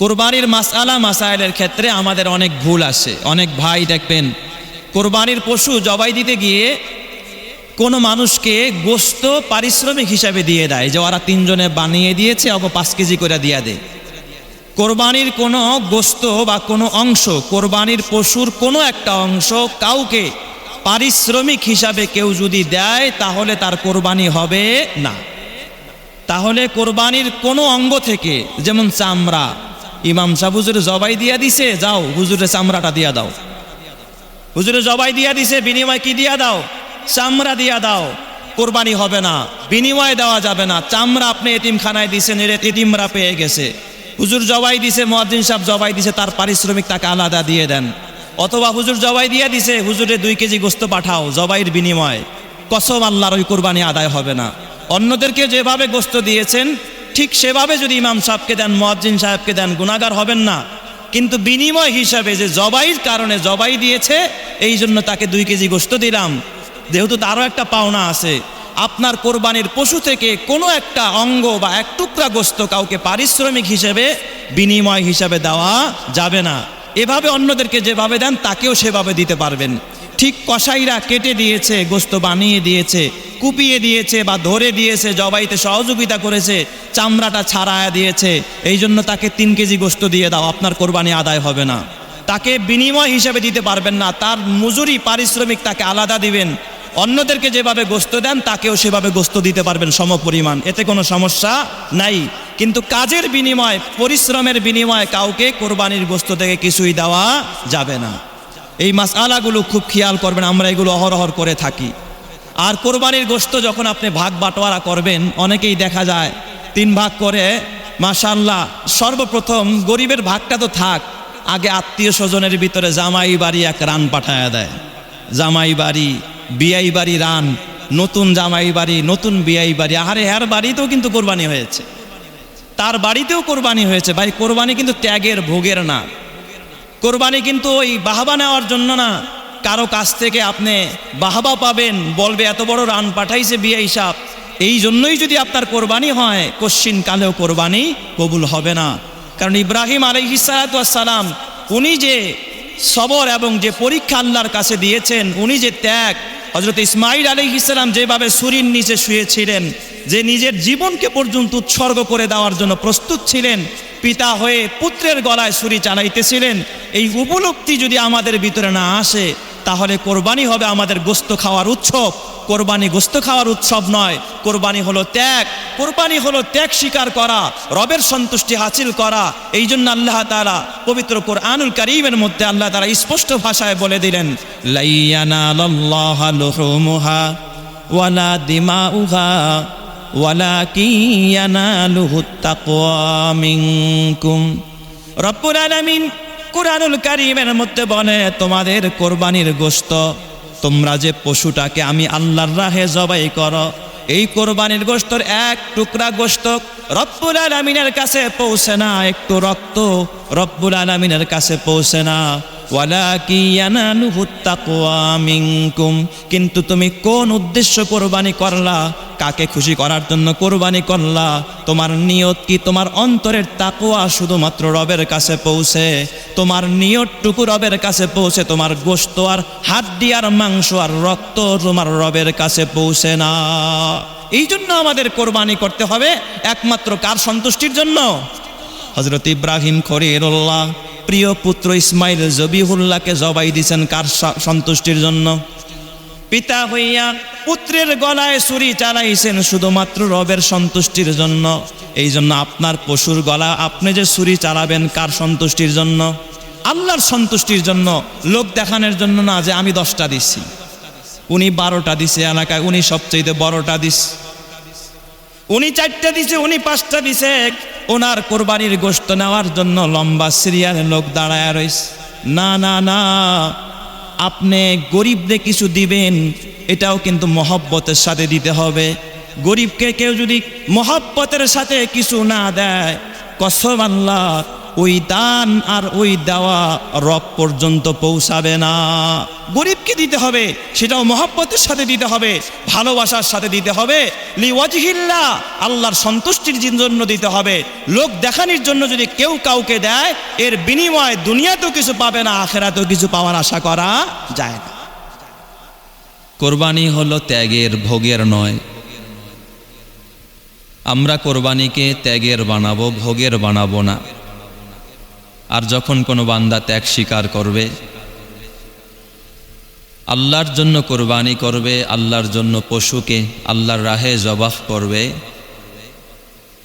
কোরবানির মাসালা মাসাইলের ক্ষেত্রে আমাদের অনেক ভুল আসে অনেক ভাই দেখবেন, কোরবানির পশু জবাই দিতে গিয়ে কোনো মানুষকে গোস্ত পারিশ্রমিক হিসাবে দিয়ে দেয়, যে ওরা তিনজনে বানিয়ে দিয়েছে অব পাঁচ কেজি করে দিয়ে দেয়। কোরবানির কোনো গোস্ত বা কোনো অংশ, কোরবানির পশুর কোনো একটা অংশ কাউকে পারিশ্রমিক হিসাবে কেউ যদি দেয়, তাহলে তার কোরবানি হবে না। তাহলে কোরবানির কোনো অঙ্গ থেকে, যেমন চামড়া ইমাম সাহ হুজুরে জবাই দিয়া দিছে, যাও, হুজুরে চামড়াটা দিয়া দাও। হুজুরে জবাই দিয়া দিছে, বিনিময় কি দিয়া দাও? চামড়া দিয়া দাও। কোরবানি হবে না, বিনিময় দেওয়া যাবে না। চামড়া আপনি এতিমখানায় দিছেন, এর এতিমরা পেয়ে গেছে। হুজুর জবাই দিছে মহাজিন সাহেব জবাই দিছে, তার পারিশ্রমিক তাকে আলাদা দিয়ে দেন। অথবা হুজুর জবাই দিয়ে দিছে, হুজুরে দুই কেজি গোস্ত পাঠাও, জবাইয়ের বিনিময়। কসম আল্লাহর ওই কোরবানি আদায় হবে না। অন্যদেরকে যেভাবে গোস্ত দিয়েছেন ঠিক সেভাবে যদি ইমাম সাহেবকে দেন মহাজিন সাহেবকে দেন গুণাগার হবেন না। কিন্তু বিনিময় হিসাবে যে জবাইয়ের কারণে জবাই দিয়েছে, এই জন্য তাকে দুই কেজি গোস্ত দিলাম। যেহেতু তারও একটা পাওনা আছে। আপনার কোরবানির পশু থেকে কোনো একটা অঙ্গ বা এক টুকরা গোস্ত কাউকে পারিশ্রমিক হিসেবে বিনিময় হিসাবে দেওয়া যাবে না। এভাবে অন্যদেরকে যেভাবে দেন, তাকেও সেভাবে দিতে পারবেন। ঠিক কসাইরা কেটে দিয়েছে, গোস্ত বানিয়ে দিয়েছে, কুপিয়ে দিয়েছে বা ধরে দিয়েছে, জবাইতে সহযোগিতা করেছে, চামড়াটা ছাড়ায়া দিয়েছে। এই জন্য তাকে তিন কেজি গোস্ত দিয়ে দাও, আপনার কোরবানি আদায় হবে না। তাকে বিনিময় হিসেবে দিতে পারবেন না, তার মজুরি পারিশ্রমিক তাকে আলাদা দিবেন। অন্যদেরকে যেভাবে গোস্ত দেন, তাকেও সেভাবে গোস্ত দিতে পারবেন সম পরিমাণ এতে কোনো সমস্যা নাই। কিন্তু কাজের বিনিময়, পরিশ্রমের বিনিময়ে কাউকে কোরবানির গোস্ত থেকে কিছুই দেওয়া যাবে না। এই মাসালাগুলো খুব খেয়াল করবেন, আমরা এগুলো অহরহর করে থাকি। আর কোরবানির গোস্ত যখন আপনি ভাগ বাটোয়ারা করবেন, অনেকেই দেখা যায় তিন ভাগ করে মাশাল্লাহ সর্বপ্রথম গরিবের ভাগটা তো থাক, আগে আত্মীয় স্বজনের ভিতরে জামাই বাড়ি এক রান পাঠায়া দেয়। জামাই বাড়ি, বিয়াই বাড়ি রান, নতুন জামাই বাড়ি, নতুন বিয়াই বাড়ি, আহারে, হ্যার বাড়িতেও কিন্তু কোরবানি হয়েছে। তার বাড়িতেও কোরবানি হয়েছে। ভাই, কোরবানি কিন্তু ত্যাগের ভোগের না। কোরবানি কিন্তু ওই বাহাবা নেওয়ার জন্য না। কারও কাছ থেকে আপনি বাহাবা পাবেন, বলবে, এত বড় রান পাঠাইছে বিয়ে হিসাব এই জন্যই যদি আপনার কোরবানি হয়, কশ্চিন কালেও কোরবানি কবুল হবে না। কারণ ইব্রাহিম আলহিসালাম উনি যে সবর এবং যে পরীক্ষা আল্লাহর কাছে দিয়েছেন, উনি যে ত্যাগ হজরত ইসমাইল আলী যেভাবে সুরির নিচে শুয়েছিলেন, যে নিজের জীবনকে পর্যন্ত উৎসর্গ করে দেওয়ার জন্য প্রস্তুত ছিলেন পিতা হয়ে পুত্রের গলায় ছুরি চালাইতেছিলেন এই উপলব্ধি যদি আমাদের ভিতরে না আসে, তাহলে কোরবানি হবে আমাদের গোস্ত খাওয়ার উৎসব। কোরবানি গোস্ত খাওয়ার উৎসব নয়, কোরবানি হলো ত্যাগ, কোরবানি হলো ত্যাগ স্বীকার করা, রবের সন্তুষ্টি হাসিল করা এই জন্য আল্লাহ তালা পবিত্র কোরআনুল করিমের মধ্যে আল্লাহ তারা স্পষ্ট ভাষায় বলে দিলেন লাইয়ানা ওয়ালা দিমা উহা আলামিন কুরআনুল কারীমের মধ্যে তোমাদের কোরবানির গোশত, তোমরা যে পশুটাকে আমি আল্লাহর রাহে জবাই করো, এই কোরবানির গোশতর এক টুকরা গোশত রব্বুল কাছে পৌঁছে না, একটু রক্ত রব্বুল কাছে পৌঁছে না। কিন্তু তুমি কোন উদ্দেশ্য কোরবানি করলা? কাকে খুশি করার জন্য কোরবানি করলা? তোমার নিয়ত কি তোমার অন্তরের তাকোয়া শুধুমাত্র রবের কাছে পৌঁছে? তোমার নিয়তটুকু রবের কাছে পৌঁছে তোমার গোস্ত আর হাড্ডি আর মাংস আর রক্ত তোমার রবের কাছে পৌঁছে না। এই জন্য আমাদের কোরবানি করতে হবে একমাত্র কার সন্তুষ্টির জন্য? হজরত ইব্রাহিম খরিরুল্লাহ। প্রিয় পুত্র ইসমাইল জবিহুল্লাহকে জবাই দিছেন কার সন্তুষ্টির জন্য? পিতা হইয়া পুত্রের গলায় ছুরি চালাইছেন শুধুমাত্র রবের সন্তুষ্টির জন্য। এই জন্য আপনার পশুর গলা আপনি যে ছুরি চালাবেন কার সন্তুষ্টির জন্য? আল্লাহর সন্তুষ্টির জন্য, লোক দেখানোর জন্য না যে আমি দশটা দিচ্ছি উনি বারোটা দিছে এলাকায়, উনি সবচেয়ে বড়টা দিস উনি চারটা দিছে, উনি পাঁচটা দিছে। ওনার কোরবানির গোষ্ঠ নেওয়ার জন্য লম্বা সিরিয়ালে লোক দাঁড়ায় রয়েছে না না না, আপনি গরিবদের কিছু দিবেন, এটাও কিন্তু মহব্বতের সাথে দিতে হবে। গরিবকে কেউ যদি মহব্বতের সাথে কিছু না দেয়, কসম আল্লাহ ওই দান আর ওই দেওয়া রব পর্যন্ত পৌঁছাবে না। গরিবকে দিতে হবে, সেটাও মহাব্বতের সাথে দিতে হবে, ভালোবাসার সাথে দিতে হবে। লিওয়াজহিল্লা, আল্লাহর সন্তুষ্টির জন্য দিতে হবে। লোক দেখানির জন্য যদি কেউ কাউকে দেয়, এর বিনিময়ে দুনিয়াতেও কিছু পাবে না, আখেরাতেও কিছু পাওয়ার আশা করা যায় না। কোরবানি হলো ত্যাগের ভোগের নয়। আমরা কোরবানিকে ত্যাগের বানাবো, ভোগের বানাবো না। আর যখন কোনো বান্দা ত্যাগ স্বীকার করবে, আল্লাহর জন্য কোরবানি করবে, আল্লাহর জন্য পশুকে আল্লাহর রাহে জবাহ করবে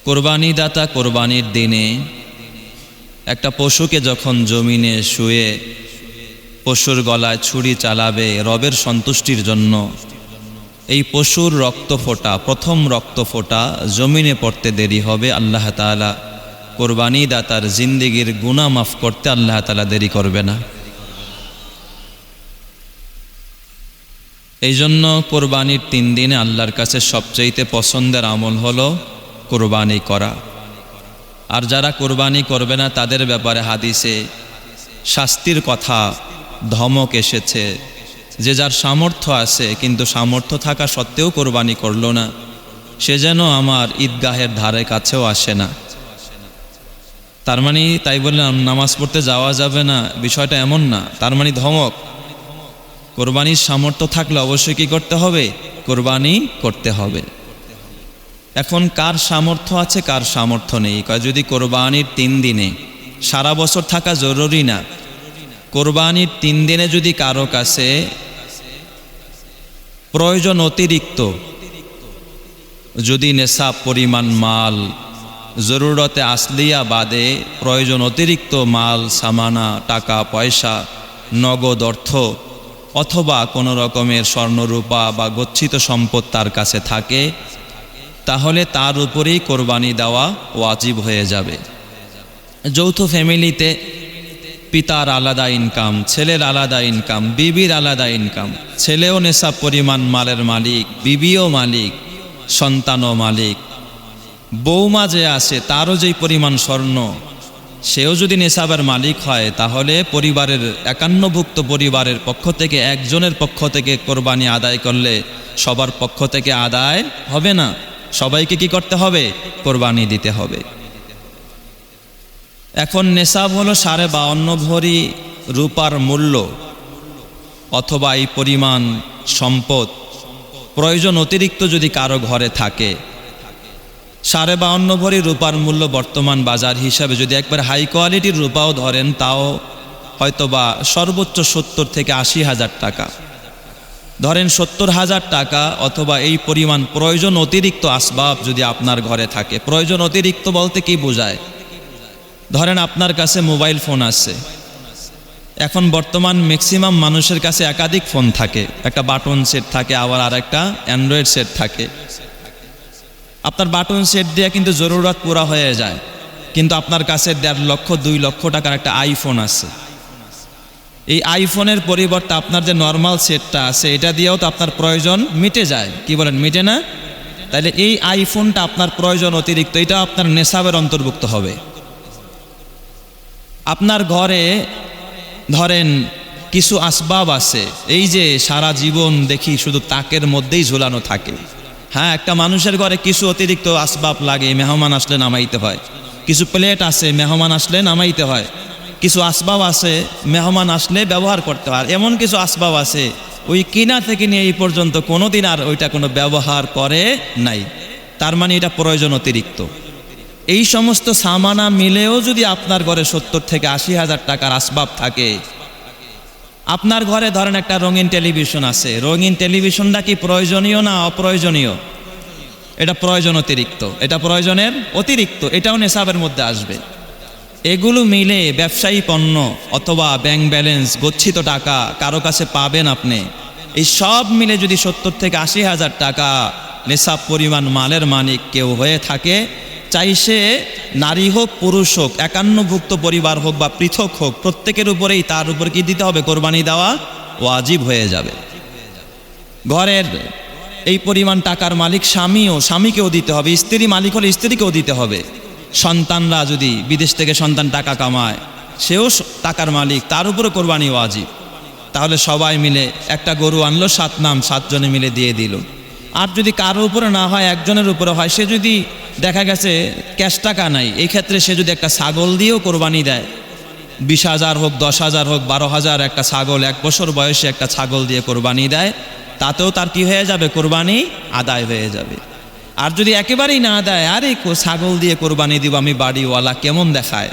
কোরবানি দাতা কোরবানির দিনে একটা পশুকে যখন জমিনে শুয়ে পশুর গলায় ছুরি চালাবে রবের সন্তুষ্টির জন্য, এই পশুর রক্ত ফোঁটা, প্রথম রক্ত ফোঁটা জমিনে পড়তে দেরি হবে, আল্লাহ তাআলা কোরবানি দাতার জিন্দিগির গুণা মাফ করতে আল্লাহ তালা দেরি করবে না। এই জন্য কোরবানির তিন দিনে আল্লাহর কাছে সবচাইতে পছন্দের আমল হলো কোরবানি করা। আর যারা কোরবানি করবে না, তাদের ব্যাপারে হাদিসে শাস্তির কথা ধমক এসেছে। যে যার সামর্থ্য আছে, কিন্তু সামর্থ্য থাকা সত্ত্বেও কোরবানি করল না, সে যেন আমার ঈদগাহের ধারে কাছেও আসে না। তার মানে তাই বললাম, নামাজ পড়তে যাওয়া যাবে না, বিষয়টা এমন না। তার মানে ধমক। কোরবানির সামর্থ্য থাকলে অবশ্যই কি করতে হবে? কোরবানি করতে হবে। এখন কার সামর্থ্য আছে, কার সামর্থ্য নেই? যদি কোরবানির তিন দিনে, সারা বছর থাকা জরুরি না, কোরবানির তিন দিনে যদি কারও কাছে প্রয়োজন অতিরিক্ত, যদি নেশা পরিমাণ মাল জরুরতে আসলিয়া বাদে প্রয়োজন অতিরিক্ত মাল, সামানা, টাকা, পয়সা, নগদ অর্থ অথবা কোনো রকমের স্বর্ণরূপা বা গচ্ছিত সম্পদ তার কাছে থাকে, তাহলে তার উপরেই কোরবানি দেওয়া ওয়াজিব হয়ে যাবে। যৌথ ফ্যামিলিতে পিতার আলাদা ইনকাম, ছেলের আলাদা ইনকাম, বিবির আলাদা ইনকাম, ছেলেও নেশা পরিমাণ মালের মালিক, বিবিও মালিক, সন্তানও মালিক বৌমা যে আছে, তারও যেই পরিমাণ স্বর্ণ, সেও যদি নেশাবের মালিক হয়, তাহলে পরিবারের একান্নভুক্ত পরিবারের পক্ষ থেকে, একজনের পক্ষ থেকে কোরবানি আদায় করলে সবার পক্ষ থেকে আদায় হবে না। সবাইকে কি করতে হবে? কোরবানি দিতে হবে। এখন নেশাব হলো সাড়ে বাউন্ন ভরি রূপার মূল্য, অথবা এই পরিমাণ সম্পদ। প্রয়োজন অতিরিক্ত যদি কারও ঘরে থাকে সাড়ে বাউন্ন ভরি রূপার মূল্য বর্তমান বাজার হিসাবে যদি একবার হাই কোয়ালিটির রূপাও ধরেন, তাও হয়তোবা সর্বোচ্চ সত্তর থেকে আশি হাজার টাকা। ধরেন সত্তর হাজার টাকা অথবা এই পরিমাণ প্রয়োজন অতিরিক্ত আসবাব যদি আপনার ঘরে থাকে। প্রয়োজন অতিরিক্ত বলতে কি বোঝায়? ধরেন আপনার কাছে মোবাইল ফোন আছে। এখন বর্তমান ম্যাক্সিমাম মানুষের কাছে একাধিক ফোন থাকে। একটা বাটন সেট থাকে, আবার আর একটা অ্যান্ড্রয়েড সেট থাকে। আপনার বাটন সেট দিয়ে কিন্তু জরুরত পুরা হয়ে যায়। কিন্তু আপনার কাছে দেড় লক্ষ, দুই লক্ষ টাকার একটা আইফোন আছে। এই আইফোনের পরিবর্তে আপনার যে নর্মাল সেটটা আছে, এটা দিয়েও তো আপনার প্রয়োজন মিটে যায়। কি বলেন, মিটে না? তাহলে এই আইফোনটা আপনার প্রয়োজন অতিরিক্ত এটা আপনার নেশাবের অন্তর্ভুক্ত হবে। আপনার ঘরে ধরেন কিছু আসবাব আছে, এই যে সারা জীবন দেখি শুধু তাকের মধ্যেই ঝুলানো থাকে। হ্যাঁ একটা মানুষের ঘরে কিছু অতিরিক্ত আসবাব লাগে, মেহমান আসলে নামাইতে হয়। কিছু প্লেট আছে, মেহমান আসলে নামাইতে হয়। কিছু আসবাব আছে, মেহমান আসলে ব্যবহার করতে হয়। এমন কিছু আসবাব আছে, ওই কিনা থেকে নিয়ে এই পর্যন্ত কোনো দিন আর ওইটা কোনো ব্যবহার করে নাই। তার মানে এটা প্রয়োজন অতিরিক্ত। এই সমস্ত সামানা মিলেও যদি আপনার ঘরে সত্তর থেকে আশি হাজার টাকার আসবাব থাকে আপনার ঘরে ধরেন একটা রঙিন টেলিভিশন আছে। রঙিন টেলিভিশনটা কি প্রয়োজনীয় না অপ্রয়োজনীয়? এটা প্রয়োজন অতিরিক্ত। এটা প্রয়োজনের অতিরিক্ত। এটাও নেশাবের মধ্যে আসবে। এগুলো মিলে ব্যবসায়ী পণ্য অথবা ব্যাংক ব্যালেন্স গচ্ছিত টাকা কারও কাছে পাবেন আপনি। এই সব মিলে যদি সত্তর থেকে আশি হাজার টাকা নেশাব পরিমাণ মালের মালিক কেউ হয়ে থাকে চাই সে নারী হোক, পুরুষ হোক, একান্নভুক্ত পরিবার হোক বা পৃথক হোক, প্রত্যেকের উপরেই তার উপর কি দিতে হবে? কোরবানি দেওয়া ওয়াজিব হয়ে যাবে। ঘরের এই পরিমাণ টাকার মালিক স্বামীও, স্বামীকেও দিতে হবে। স্ত্রী মালিক হলে স্ত্রীকেও দিতে হবে। সন্তানরা যদি বিদেশ থেকে সন্তান টাকা কামায়, সেও টাকার মালিক, তার উপরে কোরবানি ওয়াজিব। তাহলে সবাই মিলে একটা গরু আনলো, সাত নাম, সাতজনে মিলে দিয়ে দিল। আর যদি কারও উপরে না হয়, একজনের উপরে হয়, সে যদি দেখা গেছে ক্যাশ টাকা নাই। এই ক্ষেত্রে সে যদি একটা ছাগল দিয়েও কোরবানি দেয়, বিশ হাজার হোক, দশ হাজার হোক, বারো হাজার একটা ছাগল, এক বছর বয়সে একটা ছাগল দিয়ে কোরবানি দেয়, তাতেও তার কি হয়ে যাবে? কোরবানি আদায় হয়ে যাবে। আর যদি একেবারেই না দেয়, আরে ছাগল দিয়ে কোরবানি দিব, আমি বাড়িওয়ালা কেমন দেখায়?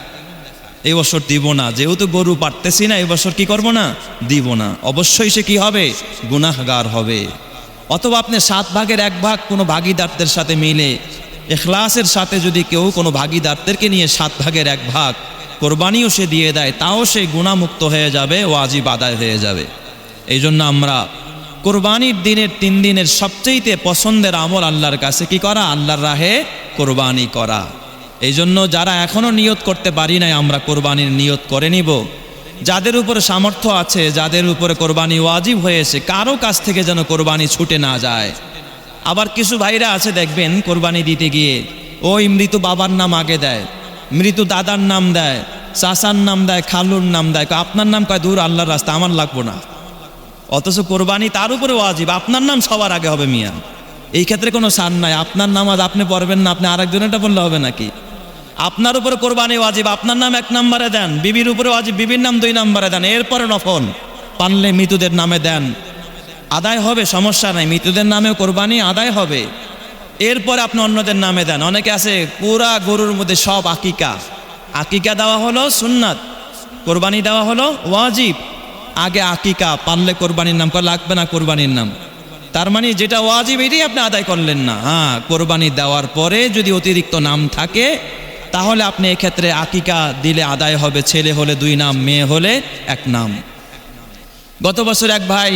এই বছর দিব না। যেহেতু গরু পারতেছি না, এই বছর কি করব না? দিব না। অবশ্যই সে কি হবে? গুনাহগার হবে। অথবা আপনি সাত ভাগের এক ভাগ কোনো ভাগিদারদের সাথে মিলে এখলাসের সাথে যদি কেউ কোনো ভাগিদারদেরকে নিয়ে সাত ভাগের এক ভাগ কোরবানিও সে দিয়ে দেয়, তাও সে গুণামুক্ত হয়ে যাবে, ওয়াজিব আদায় হয়ে যাবে। এই জন্য আমরা কোরবানির দিনের তিন দিনের সবচেয়েতে পছন্দের আমল আল্লাহর কাছে কি করা? আল্লাহর রাহে কোরবানি করা। এই জন্য যারা এখনও নিয়ত করতে পারি নাই, আমরা কোরবানির নিয়ত করে নিব। যাদের উপরে সামর্থ্য আছে, যাদের উপরে কোরবানি ওয়াজিব হয়েছে, কারও কাছ থেকে যেন কোরবানি ছুটে না যায়। আবার কিছু ভাইরা আছে দেখবেন কোরবানি দিতে গিয়ে। ওই মৃত বাবার নাম আগে দেয়, মৃত দাদার নাম দেয়, চাচার নাম দেয়, খালুর নাম দেয়। আপনার নাম কয়, দূর আল্লাহর রাস্তা, আমার লাগবো না। অথচ কোরবানি তার উপরে ওয়াজিব, আপনার নাম সবার আগে হবে মিয়া। এই ক্ষেত্রে কোনো সার নাই, আপনার নামাজ আপনি পড়বেন না, আপনি আরেকজনেরটা বললে হবে নাকি? আপনার উপরে কোরবানি ওয়াজিব, আপনার নাম এক নম্বরে দেন, বিবির উপরে ওয়াজিব, বিবির নাম দুই নম্বরে দেন, এরপরে নফল। পানলে মৃতদের নামে দেন আদায় হবে, সমস্যা নাই। মৃতদের নামেও কোরবানি আদায় হবে। এরপরে আপনি অন্যদের নামে দেন। অনেকে আছে, পুরা গরুর মধ্যে সব আকিকা। আকিকা দেওয়া হলো সুন্নাত, কোরবানি দেওয়া হলো ওয়াজিব। আগে আকিকা, পারলে কোরবানির নাম করা লাগবে না কোরবানির নাম? তার মানে যেটা ওয়াজিব, এটাই আপনি আদায় করলেন না। হ্যাঁ কোরবানি দেওয়ার পরে যদি অতিরিক্ত নাম থাকে, তাহলে আপনি এক্ষেত্রে আকিকা দিলে আদায় হবে, ছেলে হলে দুই নাম, মেয়ে হলে এক নাম। গত বছর এক ভাই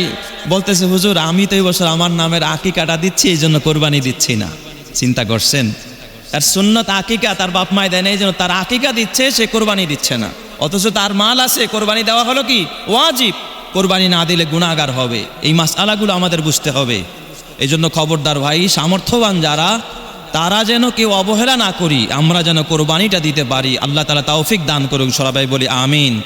বলতেছে, হুজুর, আমি তো এই বছর আমার নামের আকিকাটা দিচ্ছি, এই জন্য কোরবানি দিচ্ছি না। চিন্তা করছেন? তার সুন্নত আকিকা, তার বাপ মায় দেয় না, এই জন্য তার আকিকা দিচ্ছে, সে কোরবানি দিচ্ছে না। অথচ তার মাল আছে, কোরবানি দেওয়া হলো কি? ওয়াজিব। কোরবানি না দিলে গুণাগার হবে। এই মাস আলাগুলো আমাদের বুঝতে হবে। এই জন্য খবরদার ভাই, সামর্থ্যবান যারা, তারা যেন কেউ অবহেলা না করি, আমরা যেন কোরবানিটা দিতে পারি। আল্লাহ তালা তৌফিক দান করুক সরাবাই বলি আমিন।